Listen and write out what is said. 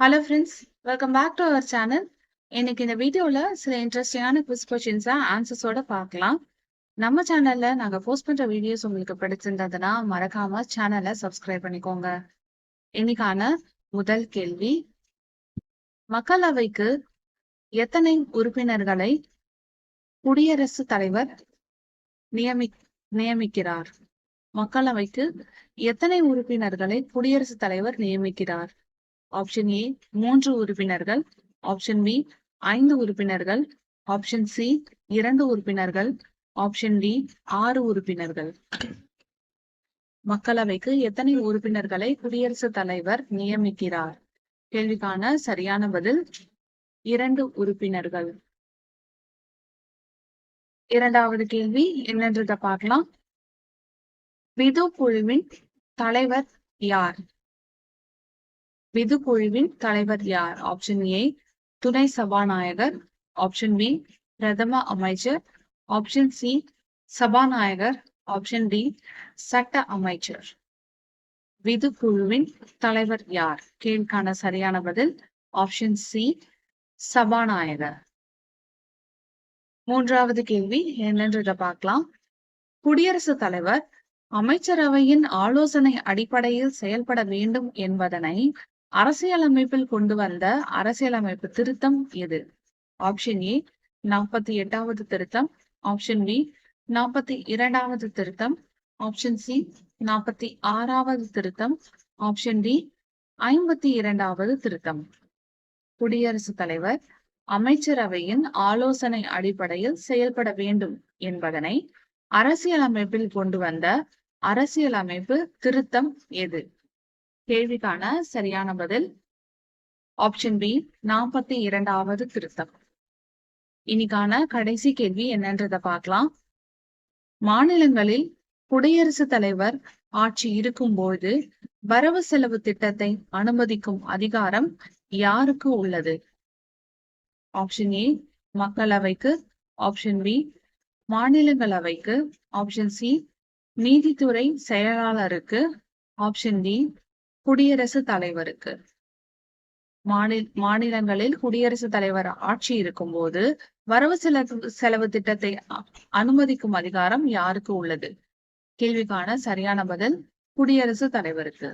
Hello friends welcome back to our channel இன்னைக்கு இந்த வீடியோவில் சில இன்ட்ரெஸ்டிங்கான குவிஸ் கொஷின்ஸாக ஆன்சர்ஸோட பார்க்கலாம். நம்ம சேனல்ல நாங்க போஸ்ட் பண்ற வீடியோஸ் உங்களுக்கு பிடிச்சிருந்ததுன்னா மறக்காம சேனலை சப்ஸ்கிரைப் பண்ணிக்கோங்க. இன்னைக்கான முதல் கேள்வி. மக்களவைக்கு எத்தனை உறுப்பினர்களை குடியரசுத் தலைவர் நியமி நியமிக்கிறார்? மக்களவைக்கு எத்தனை உறுப்பினர்களை குடியரசுத் தலைவர் நியமிக்கிறார்? ஆப்ஷன் ஏ மூன்று உறுப்பினர்கள். ஆப்ஷன் பி ஐந்து உறுப்பினர்கள். ஆப்ஷன் சி இரண்டு உறுப்பினர்கள். ஆப்ஷன் டி ஆறு உறுப்பினர்கள். மக்களவைக்கு எத்தனை உறுப்பினர்களை குடியரசுத் தலைவர் நியமிக்கிறார்? கேள்விக்கான சரியான பதில் இரண்டு உறுப்பினர்கள். இரண்டாவது கேள்வி என்னன்றத பார்க்கலாம். விது குழுவின் தலைவர் யார்? விது குழுவின் தலைவர் யார்? ஆப்ஷன் ஏ துணை சபாநாயகர். ஆப்ஷன் பி பிரதம அமைச்சர். ஆப்ஷன் சி சபாநாயகர். ஆப்ஷன் டி சட்ட அமைச்சர். விது குழுவின் தலைவர் யார்? கேள்விக்கான சரியான பதில் ஆப்ஷன் சி சபாநாயகர். மூன்றாவது கேள்வி என்னன்றத பார்க்கலாம். குடியரசுத் தலைவர் அமைச்சரவையின் ஆலோசனை அடிப்படையில் செயல்பட வேண்டும் என்பதனை அரசியலமைப்பில் கொண்டு வந்த அரசியலமைப்பு திருத்தம் எது? ஆப்ஷன் ஏ நாற்பத்தி எட்டாவது திருத்தம். ஆப்ஷன் பி நாற்பத்தி இரண்டாவது திருத்தம். ஆப்ஷன் சி நாற்பத்தி ஆறாவது திருத்தம். ஆப்ஷன் டி ஐம்பத்தி இரண்டாவது திருத்தம். குடியரசுத் தலைவர் அமைச்சரவையின் ஆலோசனை அடிப்படையில் செயல்பட வேண்டும் என்பதனை அரசியலமைப்பில் கொண்டு வந்த அரசியலமைப்பு திருத்தம் எது? கேள்விக்கான சரியான பதில் ஆப்ஷன் பி நாற்பத்தி இரண்டாவது திருத்தம். இன்னைக்கான கடைசி கேள்வி என்னன்றத பார்க்கலாம். மாநிலங்களில் குடியரசுத் தலைவர் ஆட்சி இருக்கும்போது வரவு செலவு திட்டத்தை அனுமதிக்கும் அதிகாரம் யாருக்கு உள்ளது? ஆப்ஷன் ஏ மக்களவைக்கு. ஆப்ஷன் பி மாநிலங்களவைக்கு. ஆப்ஷன் சி நீதித்துறை செயலாளருக்கு. ஆப்ஷன் டி குடியரசு தலைவருக்கு. மாநில மாநிலங்களில் குடியரசுத் தலைவர் ஆட்சி இருக்கும்போது வரவு செலவு செலவு திட்டத்தை அனுமதிக்கும் அதிகாரம் யாருக்கு உள்ளது? கேள்விக்கான சரியான பதில் குடியரசுத் தலைவருக்கு.